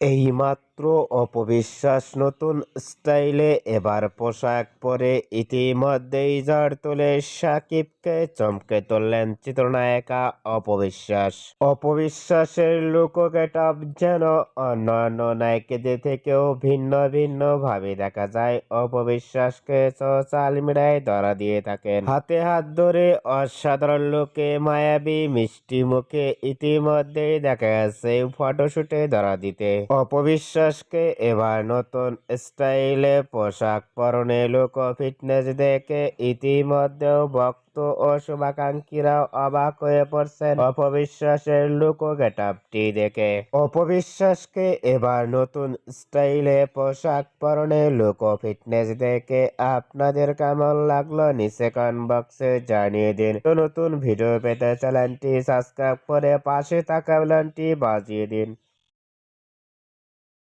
এইমাত্র অপবিশ্বাস নতুন স্টাইলে এবার পোশাক পরে ইতিমধ্যেই ঝড় তুলে সাকিবকে চমকে তুললেন চিত্রনায়িকা অপবিশ্বাস। অপবিশ্বাসের লুকো গেটআপ যেন অন্যান্য নায়িকাদের থেকেও ভিন্ন ভিন্ন ভাবে দেখা যায়, অপবিশ্বাসকে সোশ্যাল মিডিয়ায় ধরা দিয়ে থাকেন। হাতে হাত ধরে অসাধারণ লোকে মায়াবী মিষ্টি মুখে ইতিমধ্যেই দেখা গেছে ফটোশুটে ধরা দিতে। অপবিশ্বাসকে এবার নতুন স্টাইলে পোশাক পরনে লোক ফিটনেস দেখে ইতিমধ্যেও ভক্ত ও শুভাকাঙ্ক্ষীরাও অবাক হয়ে পড়ছেন অপবিশ্বাসের লুক গেটআপটি দেখে। অপবিশ্বাসকে এবার নতুন স্টাইলে পোশাক পরনে লুক ফিটনেস দেখে আপনাদের কেমন লাগল নিচে কমেন্ট বক্সে জানিয়ে দিন। তো নতুন ভিডিও পেতে চ্যানেলটি সাবস্ক্রাইব করে পাশে থাকা বেলটি বাজিয়ে দিন।